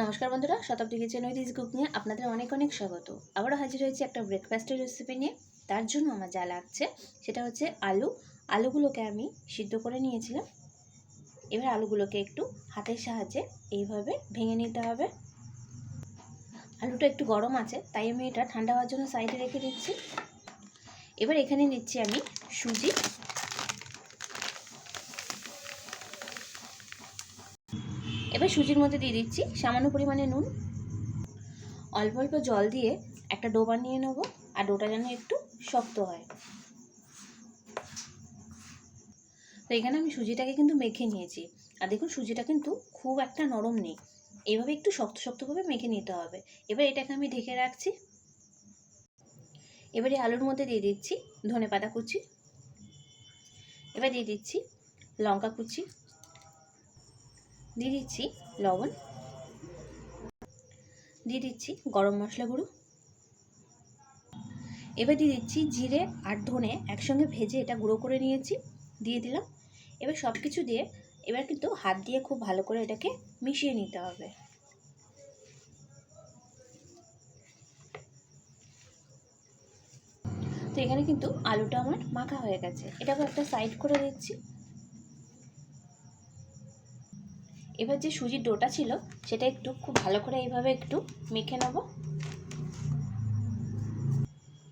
নমস্কার বন্ধুরা, শতাব্দী kitchen with is cook নিয়ে আপনাদের অনেক অনেক স্বাগত। আবারও হাজির হয়েছে একটা ব্রেকফাস্টের রেসিপি নিয়ে। তার জন্য আমার যা লাগছে, সেটা হচ্ছে আলু। আলুগুলোকে আমি সিদ্ধ করে নিয়েছিলাম। এবার আলুগুলোকে একটু হাতের সাহায্যে এইভাবে ভেঙে নিতে হবে। আলুটা একটু গরম আছে, তাই আমি এটা ঠান্ডা হওয়ার জন্য সাইডে রেখে দিচ্ছি। এবার এখানে নিচ্ছি আমি সুজি। এবার সুজির মধ্যে দিয়ে দিচ্ছি সামান্য পরিমাণে নুন। অল্প অল্প জল দিয়ে একটা ডো বানিয়ে নেব আর ডোটা যেন একটু শক্ত হয়। তো এখানে আমি সুজিটাকে কিন্তু মেখে নিয়েছি। আর দেখুন, সুজিটা কিন্তু খুব একটা নরম নেই। এইভাবে একটু শক্ত শক্তভাবে মেখে নিতে হবে। এবার এটাকে আমি ঢেকে রাখছি। এবারে আলুর মধ্যে দিয়ে দিচ্ছি ধনে পাতা কুচি। এবার দিয়ে দিচ্ছি লঙ্কা কুচি। দিয়ে দিচ্ছি লবণ। দিয়ে দিচ্ছি গরম মশলা গুঁড়ো। এবার দিয়ে দিচ্ছি জিরে আর ধনে একসঙ্গে ভেজে এটা গুঁড়ো করে নিয়েছি, দিয়ে দিলাম। এবার সব কিছু দিয়ে এবার কিন্তু হাত দিয়ে খুব ভালো করে এটাকে মিশিয়ে নিতে হবে। তো এখানে কিন্তু আলুটা আমার মাখা হয়ে গেছে। এটাকে একটা সাইড করে দিচ্ছি। এবার যে সুজির ডোটা ছিল, সেটা একটু খুব ভালো করে এইভাবে একটু মেখে নেব।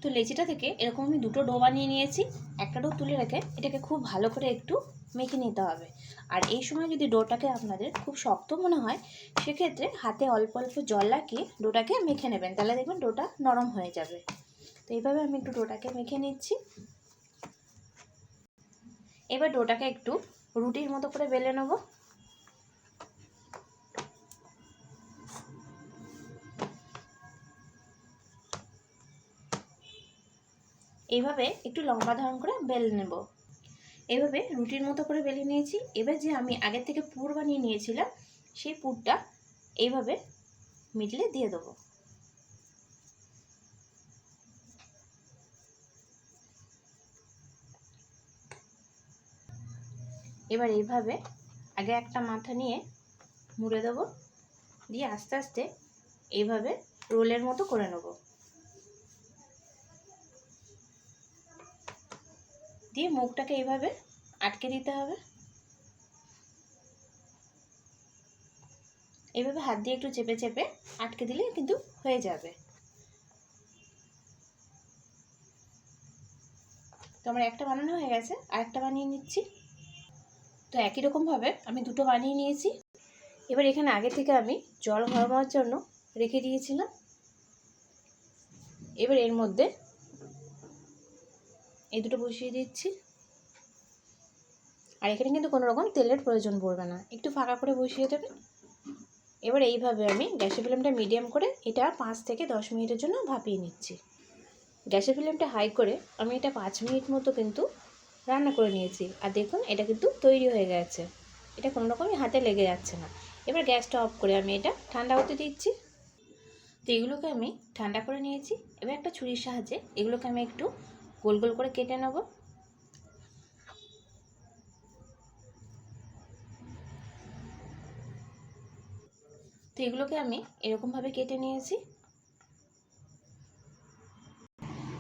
তো লেচিটা থেকে এরকম আমি দুটো ডো বানিয়ে নিয়েছি। একটা ডো তুলে রেখে এটাকে খুব ভালো করে একটু মেখে নিতে হবে। আর এই সময় যদি ডোটাকে আপনাদের খুব শক্ত মনে হয়, সেক্ষেত্রে হাতে অল্প অল্প জল লাগিয়ে ডোটাকে মেখে নেবেন। তাহলে দেখবেন ডোটা নরম হয়ে যাবে। তো এইভাবে আমি একটু ডোটাকে মেখে নিচ্ছি। এবার ডোটাকে একটু রুটির মতো করে বেলে নেব। এইভাবে একটু লম্বা ধারণ করে বেলে নেব। এভাবে রুটির মতো করে বেলে নিয়েছি। এবার যে আমি আগের থেকে পুর বানিয়ে নিয়েছিলাম, সেই পুরটা এইভাবে মিডলে দিয়ে দেবো। এবার এইভাবে আগে একটা মাথা নিয়ে মুড়ে দেবো। দিয়ে আস্তে আস্তে এইভাবে রোলের মতো করে নেব। দিয়ে মুখটাকে এইভাবে আটকে দিতে হবে। এভাবে হাত দিয়ে একটু চেপে চেপে আটকে দিলে কিন্তু হয়ে যাবে। তো আমার একটা বানানো হয়ে গেছে, আরেকটা বানিয়ে নিচ্ছি। তো একই রকমভাবে আমি দুটো বানিয়ে নিয়েছি। এবার এখানে আগে থেকে আমি জল গরমার জন্য রেখে দিয়েছিলাম। এবার এর মধ্যে এই দুটো বসিয়ে দিচ্ছি। আর এখানে কিন্তু কোনো রকম তেলের প্রয়োজন পড়বে না। একটু ফাঁকা করে বসিয়ে দেবেন এবার এইভাবে আমি গ্যাসের ফ্লেমটা মিডিয়াম করে এটা পাঁচ থেকে দশ মিনিটের জন্য ভাপিয়ে নিচ্ছি। গ্যাসের ফ্লেমটা হাই করে আমি এটা পাঁচ মিনিট মতো কিন্তু রান্না করে নিয়েছি। আর দেখুন, এটা কিন্তু তৈরি হয়ে গেছে। এটা কোনো রকমই হাতে লেগে যাচ্ছে না। এবার গ্যাসটা অফ করে আমি এটা ঠান্ডা হতে দিচ্ছি। তো এগুলোকে আমি ঠান্ডা করে নিয়েছি। এবার একটা ছুরির সাহায্যে এগুলোকে আমি একটু গোল গোল করে কেটে নেব। তো এগুলোকে আমি এরকমভাবে কেটে নিয়েছি।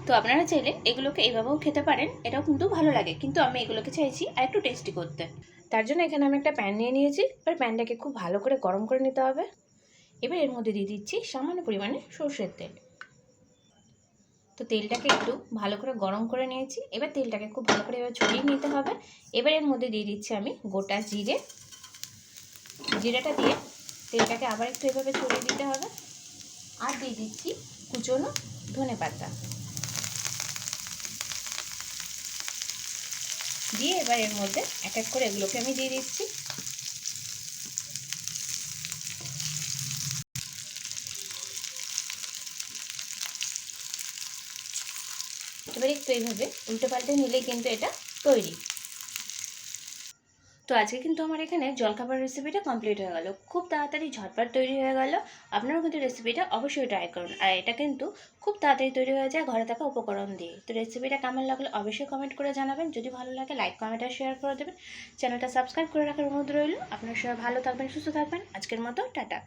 তো আপনারা চাইলে এগুলোকে এইভাবেও খেতে পারেন, এটাও কিন্তু ভালো লাগে, কিন্তু আমি এগুলোকে চাইছি আর একটু টেস্টি করতে। তার জন্য এখানে আমি একটা প্যান নিয়ে নিয়েছি, এবার প্যানটাকে খুব ভালো করে গরম করে নিতে হবে। এবার এর মধ্যে দিয়ে দিচ্ছি সামান্য পরিমাণে সর্ষের তেল। তো তেলটাকে একটু ভালো করে গরম করে নিয়েছি। এবার তেলটাকে খুব ভালো করে এবার ছড়িয়ে নিতে হবে। এবার এর মধ্যে দিয়ে দিচ্ছি আমি গোটা জিরে। জিরেটা দিয়ে তেলটাকে আবার একটু এভাবে ছড়িয়ে দিতে হবে। আর দিয়ে দিচ্ছি কুচনো ধনে পাতা। দিয়ে এবার এর মধ্যে এক এক করে এগুলোকে আমি দিয়ে দিচ্ছি। এবার একটু এইভাবে উল্টে পাল্টে নিলেই কিন্তু এটা তৈরি। তো আজকে কিন্তু আমার এখানে জলখাবার রেসিপিটা কমপ্লিট হয়ে গেল। খুব তাড়াতাড়ি ঝটপট তৈরি হয়ে গেল। আপনারাও কিন্তু রেসিপিটা অবশ্যই ট্রাই করুন। আর এটা কিন্তু খুব তাড়াতাড়ি তৈরি হয়ে যায় ঘরে থাকা উপকরণ দিয়ে। তো রেসিপিটা কেমন লাগলে অবশ্যই কমেন্ট করে জানাবেন। যদি ভালো লাগে লাইক কমেন্ট আর শেয়ার করে দেবেন। চ্যানেলটা সাবস্ক্রাইব করে রাখার অনুরোধ রইল। আপনার সবাই ভালো থাকবেন, সুস্থ থাকবেন। আজকের মতো, টাটা।